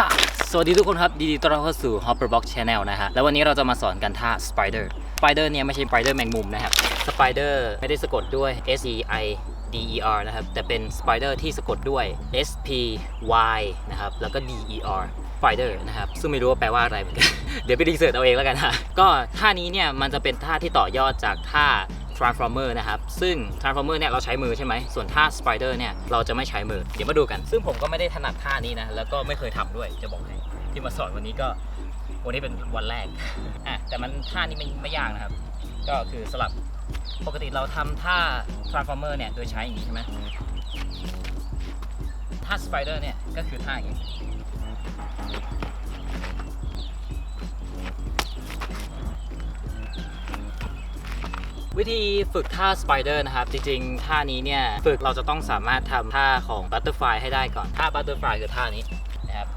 ฮะสวัสดีทุกคนครับยินดีต้อนรับเข้าสู่ Hopperbox Channel นะฮะ แล้ววันนี้เราจะมาสอนกันท่า Spider Spider เนี่ยไม่ใช่ Spider แมงมุมนะครับ Spider ไม่ได้สะกดด้วย S E I D E R นะครับ แต่เป็น Spider ที่สะกดด้วย S P Y นะครับ แล้วก็ D E R Spider นะครับ ซึ่งไม่รู้ว่าแปลว่าอะไรเหมือนกัน เดี๋ยวไปรีเสิร์ชเอาเองแล้วกันฮะ ก็ท่านี้เนี่ยมันจะเป็นท่าที่ต่อยอดจากท่า Transformer นะครับ ซึ่ง Transformer เนี่ยเราใช้มือใช่ไหม ส่วนท่า Spider เนี่ยเราจะไม่ใช้มือ เดี๋ยวมาดูกัน ซึ่งผมก็ไม่ได้ถนัดท่านี้นะ แล้วก็ไม่เคยทำด้วย จะบอกให้ ที่มาสอนวันนี้ก็ วันนี้เป็นวันแรก อะ แต่มันท่านี้ไม่ไม่ยากนะครับ ก็คือสลับ ปกติเราทำท่า Transformer เนี่ยโดยใช้อย่างนี้ใช่ไหมท่า Spider เนี่ยก็คือท่าอย่างนี้ วิธีฝึกท่า Spider นะครับ จริงๆ ท่านี้เนี่ย ฝึกเราจะต้องสามารถทำท่าของ Butterfly ให้ได้ก่อน ท่า Butterfly คือท่านี้นะครับ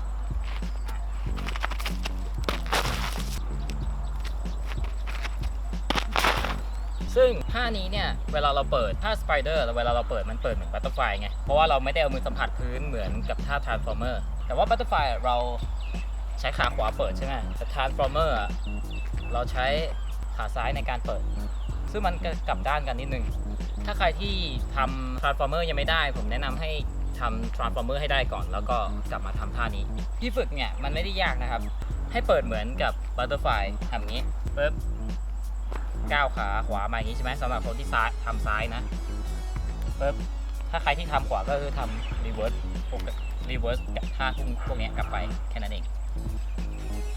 ซึ่งท่านี้เนี่ย เวลาเราเปิดท่า Spider เวลาเราเปิดมันเปิดเหมือน Butterfly ไง เพราะว่าเราไม่ได้เอามือสัมผัสพื้นเหมือนกับท่า Transformer แต่ว่า Butterfly เราใช้ขาขวาเปิดใช่ไหมแต่ Transformer อะเราใช้ขาซ้ายในการเปิด ซึ่งมันก็กลับด้านกันนิดนึง ถ้าใครที่ทำ Transformer ยังไม่ได้ ผมแนะนำให้ทำ Transformer ให้ได้ก่อน แล้วก็กลับมาทำท่านี้ ที่ฝึกเนี่ยมันไม่ได้ยากนะครับ ให้เปิดเหมือนกับ Butterfly ทำอย่างนี้ปึ๊บก้าวขาขวามาอย่างนี้ใช่ไหมสำหรับคนที่ซ้ายทำซ้ายนะปึ๊บถ้าใครที่ทำขวาก็คือทำ reverse พวก reverse กับท่าพวกพวกนี้กลับไปแค่นั้นเอง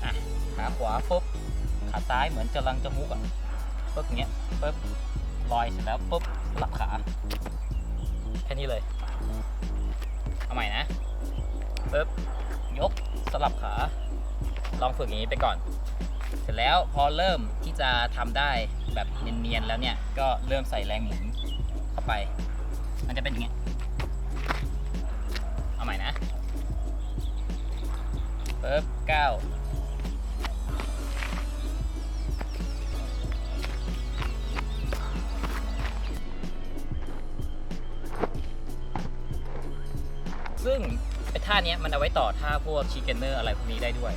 อะขาขวาปุ๊บขาซ้ายเหมือนกำลังจะฮุกอะ ปุ๊บอย่างเงี้ยปุ๊บลอยเสร็จแล้วปุ๊บสลับขาแค่นี้เลยเอาใหม่นะปุ๊บยกสลับขา ลองฝึกอย่างนี้ไปก่อน เสร็จแล้วพอเริ่มที่จะทำได้แบบเนียนๆแล้วเนี่ยก็เริ่มใส่แรงหมุนเข้าไป มันจะเป็นอย่างเงี้ยเอาใหม่นะปุ๊บเก้า ซึ่งไอ้ท่าเนี้ยมันเอาไว้ต่อท่าพวกชิคเกนเนอร์อะไรพวกนี้ได้ด้วย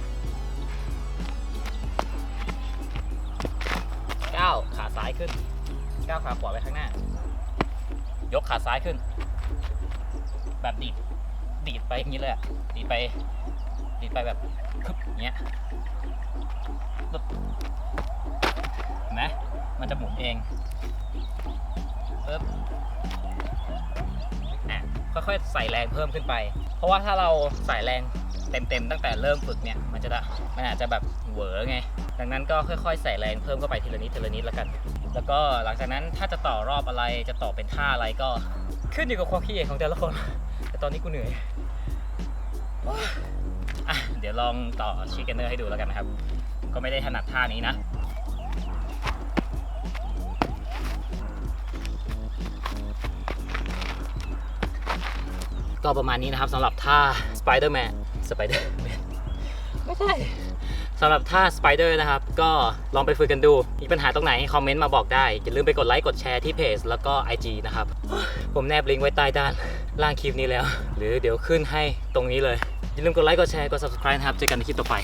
ก้าวขาซ้ายขึ้นก้าวขาขวาไปข้างหน้า ยกขาซ้ายขึ้น แบบดีดดีดไปอย่างนี้เลยดีดไปดีดไปแบบคึบเงี้ยเห็นไหมมันจะหมุนเอง ค่อยใส่แรงเพิ่มขึ้นไป เพราะว่าถ้าเราใส่แรงเต็มๆตั้งแต่เริ่มฝึกเนี่ยมันจะมันอาจจะแบบเหวอไง ดังนั้นก็ค่อยๆ ใส่แรงเพิ่มเข้าไปทีละนิดทีละนิดแล้วกัน แล้วก็หลังจากนั้นถ้าจะต่อรอบอะไรจะต่อเป็นท่าอะไรก็ขึ้นอยู่กับความคิดเห็นของแต่ละคน แต่ตอนนี้กูเหนื่อยอเดี๋ยวลองต่อชิคเกนเนอร์ให้ดูแล้วกันนะครับ ก็ไม่ได้ถนัดท่านี้นะ ก็ประมาณนี้นะครับสำหรับท่า Spider-Man Spider-Man ไม่ใช่สำหรับท่า Spider นะครับ ก็ลองไปฝึกกันดู มีปัญหาตรงไหน คอมเมนต์มาบอกได้ อย่าลืมไปกดไลค์กดแชร์ที่เพจแล้วก็ IG นะครับ ผมแนบลิงก์ไว้ใต้ด้านล่างคลิปนี้แล้ว หรือเดี๋ยวขึ้นให้ตรงนี้เลย อย่าลืมกดไลค์กดแชร์กด subscribe นะครับ เจอกันในคลิปต่อไป